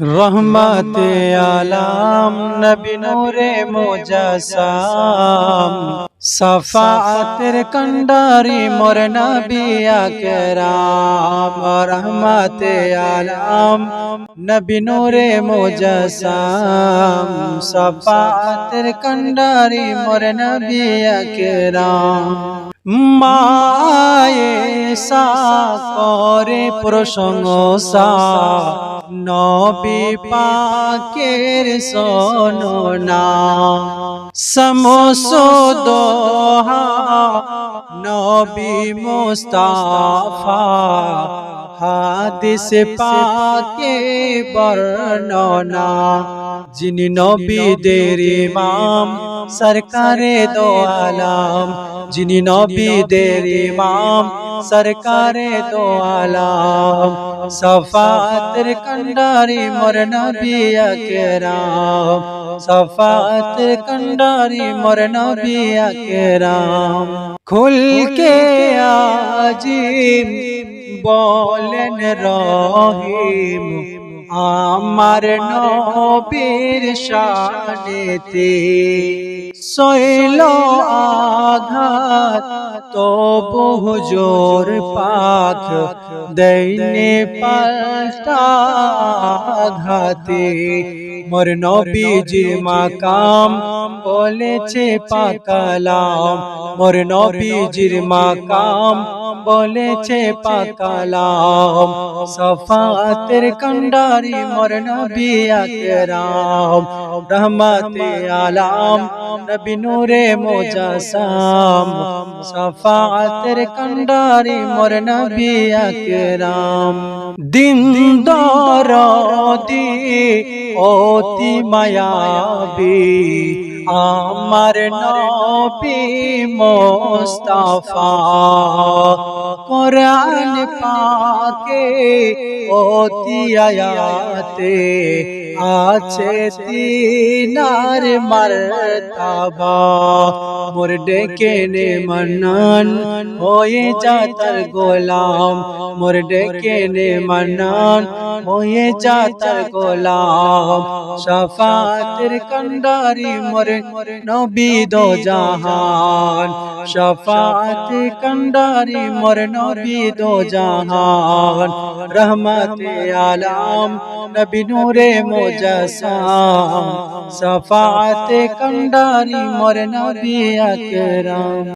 রহমতে আলাম নবী নূরে মুজাসাম। সফাতের কন্ডারি মোর নবী আকরাম। রহমতে আলাম নবী নূরে মুজাসাম। সফাতের কন্ডারি মোর নবী আকরাম। মায়ে সা করে প্রশংসা। নবী পাকের সোনা সমসো দোহা নবী মুস্তাফা হাদিস পাকে বর্ণনা। যিনি নবীদের ইমাম, সরকারে দো আলাম। যিনি নবীদের ইমাম, সরকারে দো আলাম। সফাতের কন্ডারি মোর নবী আকরাম। সফাতের কন্ডারি মোর নবী আকরাম। খুল কে আজিম বলেন রহিম, আমার নবীর শানেতে সইল আঘাত তো বহু জোর পাখ দৈনে পাল্টা ঘাতে মোর নবীজির মাকাম বলেছে পাকালাম মোর নবীজির মাকাম বলেছে পাকালাম সফাতের কন্ডারি মোর নবী আকরাম, রহমতে আলাম, নবী নূরে মুজাসাম, সফাতের কন্ডারি মোর নবী আকরাম। দিন দরদি অতি মায়াবী, আমার নবী মোস্তাফা। কোরআন পাকে অতি আয়াতে আছে তিনার মারতাবা। মোর ডেকে নে মন্নান হয়ে যা গোলাম। মোর ডেকে নে মন্নান হয়ে যা গোলাম। শফাতের কন্ডারি মোর নবী দো জাহান। শফাত কন্ডারি মোর নবী দো জাহান। রহমতে আলাম নবী নূরে মুজাসাম শফাত কন্ডারি মোর নবী আকরাম